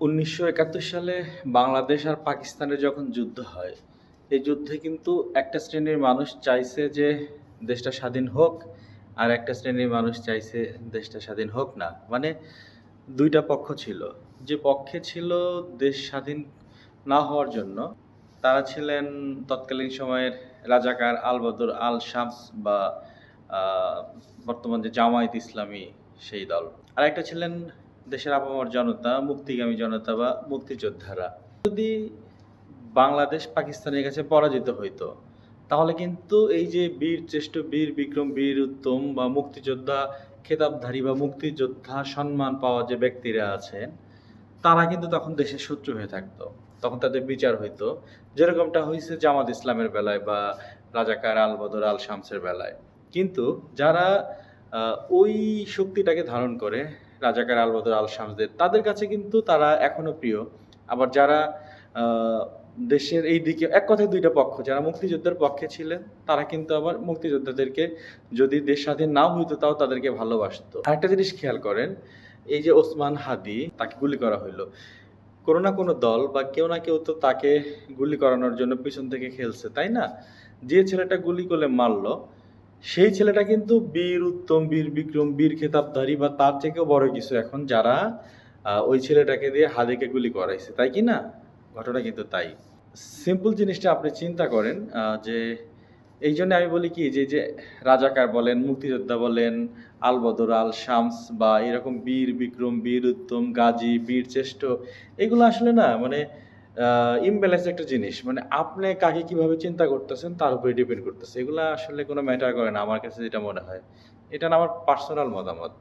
উনিশশো একাত্তর সালে বাংলাদেশ আর পাকিস্তানের যখন যুদ্ধ হয়, এই যুদ্ধে কিন্তু একটা শ্রেণির মানুষ চাইছে যে দেশটা স্বাধীন হোক আর একটা শ্রেণির মানুষ চাইছে দেশটা স্বাধীন হোক না। মানে দুইটা পক্ষ ছিল। যে পক্ষে ছিল দেশ স্বাধীন না হওয়ার জন্য, তারা ছিলেন তৎকালীন সময়ের রাজাকার আল বদর আল শামস বা বর্তমান যে জামায়াত ইসলামী সেই দল। আর একটা ছিলেন দেশের আপামর জনতা, মুক্তিগামী জনতা বা মুক্তিযোদ্ধারা। যদি বাংলাদেশ পাকিস্তানের কাছে পরাজিত হইতো, তাহলে কিন্তু এই যে বীর শ্রেষ্ঠ, বীর বিক্রম, বীর উত্তম বা মুক্তিযোদ্ধা, খেতাবধারী বা মুক্তিযোদ্ধা সম্মান পাওয়া যে ব্যক্তিরা আছেন, তারা কিন্তু তখন দেশের শত্রু হয়ে থাকতো। তখন তাদের বিচার হইতো। যেরকমটা হয়েছে জামাত ইসলামের বেলায় বা রাজাকার আল বদর আল শামসের বেলায়। কিন্তু যারা ওই শক্তিটাকে ধারণ করে রাজাকার আল বদর আল শামসদের তাদের কাছে কিন্তু তারা এখনও প্রিয়। আবার যারা দেশের এই দিকে, এক কথায় দুইটা পক্ষ, যারা মুক্তিযোদ্ধার পক্ষে ছিলেন, তারা কিন্তু আবার মুক্তিযোদ্ধাদেরকে যদি দেশ স্বাধীন নাও হইতো, তাও তাদেরকে ভালোবাসতো। আরেকটা জিনিস খেয়াল করেন, এই যে ওসমান হাদি, তাকে গুলি করা হইল। কোনো না কোনো দল বা কেউ না কেউ তো তাকে গুলি করানোর জন্য পিছন থেকে খেলছে, তাই না? যে ছেলেটা গুলি করে মারলো সেই ছেলেটা কিন্তু বীর উত্তম, বীর বিক্রম, বীর খেতাবধারী বা তার থেকেও বড় কিছু এখন যারা ওই ছেলেটাকে দিয়ে হাদিকে গুলি করাইছে, তাই কি না? ঘটনা কিন্তু তাই। সিম্পল জিনিসটা আপনি চিন্তা করেন যে এই জন্য আমি বলি কি, যে যে রাজাকার বলেন, মুক্তিযোদ্ধা বলেন আল বদর আল শামস বা এরকম বীর বিক্রম, বীর উত্তম, গাজী, বীর শ্রেষ্ঠ, এগুলো আসলে না মানে ইমব্যালেন্স একটা জিনিস। মানে আপনি কাকে কীভাবে চিন্তা করতেছেন তার উপরে ডিপেন্ড করতেছে। এগুলো আসলে কোনো ম্যাটার করে না, আমার কাছে যেটা মনে হয়। এটা আমার পার্সোনাল মতামত।